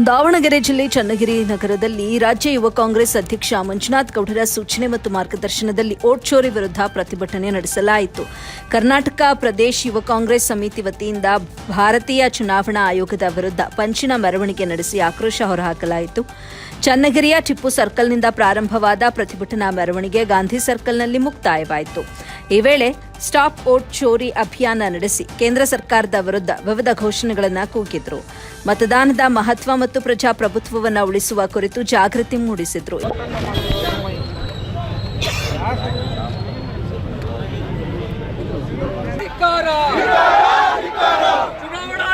ದಾವಣಗೆರೆ ಜಿಲ್ಲೆ ಚನ್ನಗಿರಿ ನಗರದಲ್ಲಿ ರಾಜ್ಯ ಯುವ ಕಾಂಗ್ರೆಸ್ ಅಧ್ಯಕ್ಷ ಮಂಜುನಾಥ್ ಗೌಡರ ಸೂಚನೆ ಮತ್ತು ಮಾರ್ಗದರ್ಶನದಲ್ಲಿ ಓಟ್ ಚೋರಿ ವಿರುದ್ಧ ಪ್ರತಿಭಟನೆ ನಡೆಸಲಾಯಿತು. ಕರ್ನಾಟಕ ಪ್ರದೇಶ ಯುವ ಕಾಂಗ್ರೆಸ್ ಸಮಿತಿ ವತಿಯಿಂದ ಭಾರತೀಯ ಚುನಾವಣಾ ಆಯೋಗದ ವಿರುದ್ಧ ಪಂಚಿನ ಮೆರವಣಿಗೆ ನಡೆಸಿ ಆಕ್ರೋಶ ಹೊರಹಾಕಲಾಯಿತು. ಚನ್ನಗಿರಿಯ ಟಿಪ್ಪು ಸರ್ಕಲ್ನಿಂದ ಪ್ರಾರಂಭವಾದ ಪ್ರತಿಭಟನಾ ಮೆರವಣಿಗೆ ಗಾಂಧಿ ಸರ್ಕಲ್ನಲ್ಲಿ ಮುಕ್ತಾಯವಾಯಿತು. ಈ ವೇಳೆ ಸ್ಟಾಪ್ ಓಟ್ ಚೋರಿ ಅಭಿಯಾನ ನಡೆಸಿ ಕೇಂದ್ರ ಸರ್ಕಾರದ ವಿರುದ್ಧ ವಿವಿಧ ಘೋಷಣೆಗಳನ್ನು ಕೂಗಿದ್ರು. ಮತದಾನದ ಮಹತ್ವ ಮತ್ತು ಪ್ರಜಾಪ್ರಭುತ್ವವನ್ನು ಉಳಿಸುವ ಕುರಿತು ಜಾಗೃತಿ ಮೂಡಿಸಿದ್ರು. ಚುನಾವಣಾ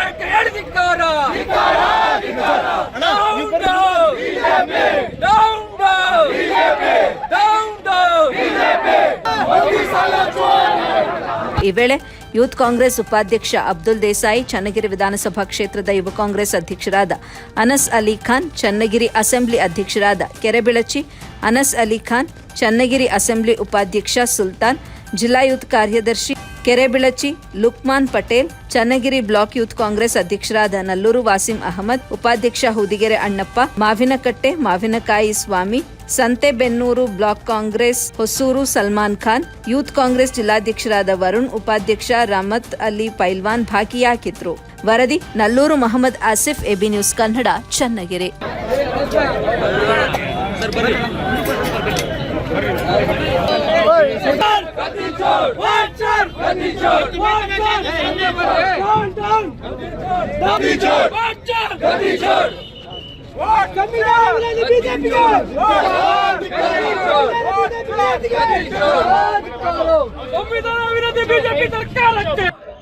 ಈ ವೇಳೆ ಯೂತ್ ಕಾಂಗ್ರೆಸ್ ಉಪಾಧ್ಯಕ್ಷ ಅಬ್ದುಲ್ ದೇಸಾಯಿ, ಚನ್ನಗಿರಿ ವಿಧಾನಸಭಾ ಕ್ಷೇತ್ರದ ಯುವ ಕಾಂಗ್ರೆಸ್ ಅಧ್ಯಕ್ಷರಾದ ಅನಸ್ ಅಲಿ ಖಾನ್, ಚನ್ನಗಿರಿ ಅಸೆಂಬ್ಲಿ ಅಧ್ಯಕ್ಷರಾದ ಕೆರೆಬಿಳಚಿ, ಅನಸ್ ಅಲಿ ಖಾನ್, ಚನ್ನಗಿರಿ ಅಸೆಂಬ್ಲಿ ಉಪಾಧ್ಯಕ್ಷ ಸುಲ್ತಾನ್, ಜಿಲ್ಲಾ ಯೂತ್ ಕಾರ್ಯದರ್ಶಿ ಕೆರೆಬಿಳಚಿ, ಲುಕ್ಮಾನ್ ಪಟೇಲ್, ಚನ್ನಗಿರಿ ಬ್ಲಾಕ್ ಯೂತ್ ಕಾಂಗ್ರೆಸ್ ಅಧ್ಯಕ್ಷರಾದ ನಲ್ಲೂರು ವಾಸಿಂ ಅಹಮದ್, ಉಪಾಧ್ಯಕ್ಷ ಹುದಿಗೆರೆ ಅಣ್ಣಪ್ಪ, ಮಾವಿನಕಟ್ಟೆ, ಮಾವಿನಕಾಯಿ ಸ್ವಾಮಿ ಸಂತೆಬೆನ್ನೂರು ಬ್ಲಾಕ್ ಕಾಂಗ್ರೆಸ್ ಹೊಸೂರು ಸಲ್ಮಾನ್ ಖಾನ್ ಯೂತ್ ಕಾಂಗ್ರೆಸ್ ಜಿಲ್ಲಾಧ್ಯಕ್ಷರಾದ ವರುಣ್ ಉಪಾಧ್ಯಕ್ಷ ರಮತ್ ಅಲಿ ಪೈಲ್ವಾನ್ ಭಾಗಿಯಾಗಿದ್ರು ವರದಿ ನಲ್ಲೂರು ಮಹಮ್ಮದ್ ಆಸಿಫ್ ಎಬಿ ನ್ಯೂಸ್ ಕನ್ನಡ ಚನ್ನಗಿರಿ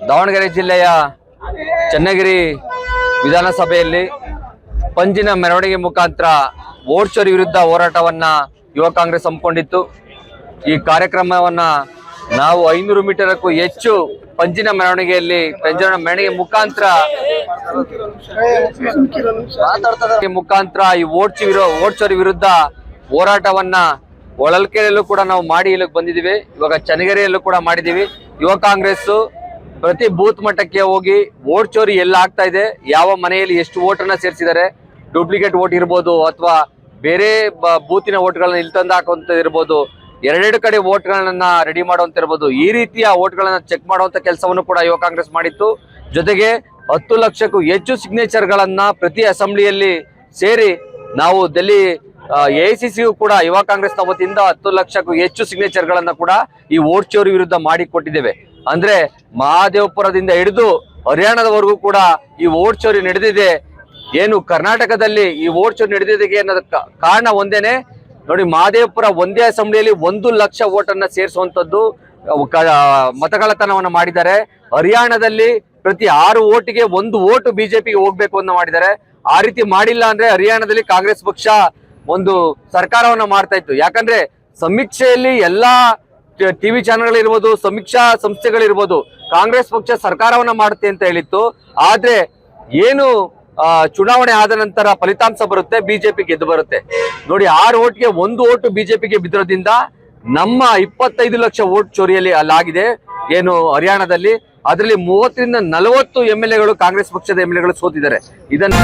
ದಾವಣಗೆರೆ ಜಿಲ್ಲೆಯ ಚನ್ನಗಿರಿ ವಿಧಾನಸಭೆಯಲ್ಲಿ ಪಂಜಿನ ಮೆರವಣಿಗೆ ಮುಖಾಂತರ ವೋಟ್ ಚೋರಿ ವಿರುದ್ಧ ಹೋರಾಟವನ್ನ ಯುವ ಕಾಂಗ್ರೆಸ್ ಹಮ್ಮಿಕೊಂಡಿತ್ತು. ಈ ಕಾರ್ಯಕ್ರಮವನ್ನ ನಾವು ಐನೂರು ಮೀಟರ್ಕ್ಕೂ ಹೆಚ್ಚು ಪಂಜಿನ ಮೆರವಣಿಗೆಯಲ್ಲಿ ಪಂಜಿನ ಮೆರವಣಿಗೆ ಮುಖಾಂತರ ಮುಖಾಂತರ ಈ ವೋಟ್ ಚಿ- ವಿರೋ ವಿರುದ್ಧ ಹೋರಾಟವನ್ನ ಹೊಳಲ್ಕೆರೆಯಲ್ಲೂ ಕೂಡ ನಾವು ಮಾಡಿ ಇಲ್ಲಿಗೆ ಬಂದಿದ್ದೀವಿ. ಇವಾಗ ಚನ್ನಗಿರಿಯಲ್ಲೂ ಕೂಡ ಮಾಡಿದ್ದೀವಿ. ಯುವ ಕಾಂಗ್ರೆಸ್ ಪ್ರತಿ ಬೂತ್ ಮಟ್ಟಕ್ಕೆ ಹೋಗಿ ಓಟ್ ಚೋರಿ ಎಲ್ಲ ಆಗ್ತಾ ಇದೆ, ಯಾವ ಮನೆಯಲ್ಲಿ ಎಷ್ಟು ವೋಟ್ ಅನ್ನ ಸೇರಿಸಿದ್ದಾರೆ, ಡೂಪ್ಲಿಕೇಟ್ ವೋಟ್ ಇರ್ಬೋದು ಅಥವಾ ಬೇರೆ ಬೂತಿನ ವೋಟ್ಗಳನ್ನ ಇಲ್ಲಿ ತಂದು ಹಾಕುವಂತ ಇರ್ಬೋದು ಎರಡೆರಡು ಕಡೆ ವೋಟ್ಗಳನ್ನು ರೆಡಿ ಮಾಡುವಂತ ಇರ್ಬೋದು ಈ ರೀತಿಯ ವೋಟ್ಗಳನ್ನು ಚೆಕ್ ಮಾಡುವಂತ ಕೆಲಸವನ್ನು ಕೂಡ ಯುವ ಕಾಂಗ್ರೆಸ್ ಮಾಡಿತ್ತು. ಜೊತೆಗೆ ಹತ್ತು ಲಕ್ಷಕ್ಕೂ ಹೆಚ್ಚು ಸಿಗ್ನೇಚರ್ಗಳನ್ನ ಪ್ರತಿ ಅಸೆಂಬ್ಲಿಯಲ್ಲಿ ಸೇರಿ ನಾವು ಡೆಲ್ಲಿ ಎಐಸಿಸಿಗೂ ಕೂಡ ಯುವ ಕಾಂಗ್ರೆಸ್ ವತಿಯಿಂದ ಹತ್ತು ಲಕ್ಷಕ್ಕೂ ಹೆಚ್ಚು ಸಿಗ್ನೇಚರ್ಗಳನ್ನ ಕೂಡ ಈ ವೋಟ್ ಚೋರಿ ವಿರುದ್ಧ ಮಾಡಿಕೊಟ್ಟಿದ್ದೇವೆ. ಅಂದ್ರೆ ಮಹಾದೇವಪುರದಿಂದ ಹಿಡಿದು ಹರಿಯಾಣದವರೆಗೂ ಕೂಡ ಈ ವೋಟ್ ಚೋರಿ ನಡೆದಿದೆ. ಏನು ಕರ್ನಾಟಕದಲ್ಲಿ ಈ ವೋಟ್ ಚೋರಿ ನಡೆದಿದ್ದಕ್ಕೆ ಅನ್ನೋದಕ್ಕೆ ಕಾರಣ ಒಂದೇನೆ ನೋಡಿ ಮಹದೇವಪುರ ಒಂದೇ ಅಸೆಂಬ್ಲಿಯಲ್ಲಿ ಒಂದು ಲಕ್ಷ ವೋಟ್ ಸೇರಿಸುವಂಥದ್ದು ಮತಗಳತನವನ್ನ ಮಾಡಿದ್ದಾರೆ. ಹರಿಯಾಣದಲ್ಲಿ ಪ್ರತಿ ಆರು ಓಟಿಗೆ ಒಂದು ಓಟು ಬಿಜೆಪಿಗೆ ಹೋಗ್ಬೇಕು ಅಂತ ಮಾಡಿದ್ದಾರೆ. ಆ ರೀತಿ ಮಾಡಿಲ್ಲ ಅಂದ್ರೆ ಹರಿಯಾಣದಲ್ಲಿ ಕಾಂಗ್ರೆಸ್ ಪಕ್ಷ ಒಂದು ಸರ್ಕಾರವನ್ನ ಮಾಡ್ತಾ ಇತ್ತು. ಯಾಕಂದ್ರೆ ಸಮೀಕ್ಷೆಯಲ್ಲಿ ಎಲ್ಲಾ ಟಿವಿ ಚಾನಲ್ಗಳಿರ್ಬೋದು, ಸಮೀಕ್ಷಾ ಸಂಸ್ಥೆಗಳಿರ್ಬೋದು, ಕಾಂಗ್ರೆಸ್ ಪಕ್ಷ ಸರ್ಕಾರವನ್ನ ಮಾಡುತ್ತೆ ಅಂತ ಹೇಳಿತ್ತು. ಆದ್ರೆ ಏನು ಚುನಾವಣೆ ಆದ ನಂತರ ಫಲಿತಾಂಶ ಬರುತ್ತೆ, ಬಿಜೆಪಿ ಗೆದ್ದು ಬರುತ್ತೆ. ನೋಡಿ, ಆರು ಓಟ್ಗೆ ಒಂದು ಓಟು ಬಿಜೆಪಿಗೆ ಬಿದ್ದಿರೋದ್ರಿಂದ ನಮ್ಮ ಇಪ್ಪತ್ತೈದು ಲಕ್ಷ ಓಟ್ ಚೋರಿಯಲ್ಲಿ ಅಲ್ಲಾಗಿದೆ ಏನು, ಹರಿಯಾಣದಲ್ಲಿ. ಅದರಲ್ಲಿ ಮೂವತ್ತರಿಂದ ನಲವತ್ತು ಎಂ ಎಲ್ ಎಗಳು ಕಾಂಗ್ರೆಸ್ ಪಕ್ಷದ ಎಂ ಎಲ್ ಎಗಳು ಸೋತಿದ್ದಾರೆ. ಇದನ್ನ